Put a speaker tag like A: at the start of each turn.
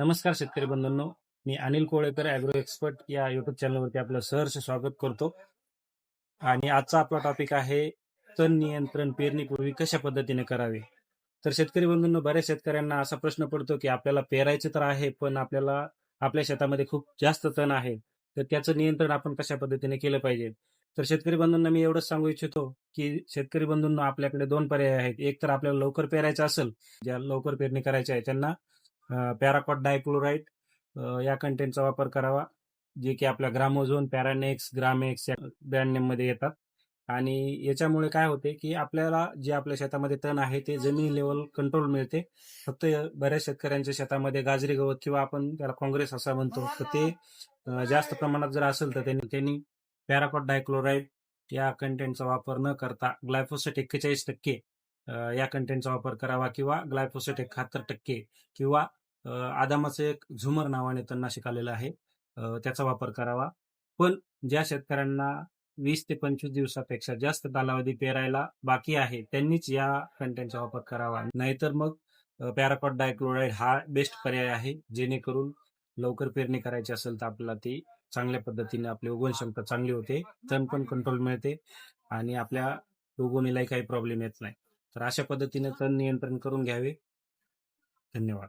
A: नमस्कार शेतकरी बंधूंनो. मी अनिल कोळेकर अॅग्रो एक्सपर्ट या युट्यूब चॅनलवरती आपलं सहर्ष स्वागत करतो. आणि आजचा आपला टॉपिक आहे तण नियंत्रण पेरणीपूर्वी कशा पद्धतीने करावे? तर शेतकरी बंधूंनो बऱ्याच शेतकऱ्यांना असा प्रश्न पडतो की आपल्याला पेरायचं तर आहे पण आपल्याला आपल्या शेतामध्ये खूप जास्त तण आहे. तर त्याचं नियंत्रण आपण कशा पद्धतीने केलं पाहिजे? तर शेतकरी बंधूंना मी एवढंच सांगू इच्छितो की शेतकरी बंधूंना आपल्याकडे दोन पर्याय आहेत. एक तर आपल्याला लवकर पेरायचं असेल ज्या लवकर पेरणी करायची आहे त्यांना पॅराकॉट डायक्लोराईट या कंटेंटचा वापर करावा जे की आपल्या ग्रामोझोन पॅरानेक्स ग्रामेक्स या ब्रँड नेममध्ये येतात. आणि याच्यामुळे काय होते की आपल्याला जे आपल्या शेतामध्ये तण आहे ते जमीन लेवल कंट्रोल मिळते. फक्त बऱ्याच शेतकऱ्यांच्या शेतामध्ये गाजरी गवत किंवा आपण त्याला काँग्रेस असा म्हणतो. तर ते जास्त प्रमाणात जर असेल तर त्यांनी त्यांनी पॅराकॉट डायक्लोराईड या कंटेंटचा वापर न करता ग्लायफोसेट एक्केचाळीस टक्के या कंटेंटचा वापर करावा किंवा ग्लायफोसेट एकाहत्तर टक्के किंवा आदामाचं एक झुमर नावाने तणनाशक आलेलं आहे. त्याचा वापर करावा. पण ज्या शेतकऱ्यांना वीस ते पंचवीस दिवसापेक्षा जास्त कालावधी पेरायला बाकी आहे त्यांनीच या कंटेंटचा वापर करावा. नाहीतर मग पॅराकॉट डायक्लोराईड हा बेस्ट पर्याय आहे. जेणेकरून लवकर पेरणी करायची असेल तर आपल्याला ती चांगल्या पद्धतीने आपली उगवण क्षमता चांगली होते. तण पण कंट्रोल मिळते आणि आपल्या उगवणीलाही काही प्रॉब्लेम येत नाही. तर अशा पद्धतीने तण नियंत्रण करून घ्यावे. धन्यवाद.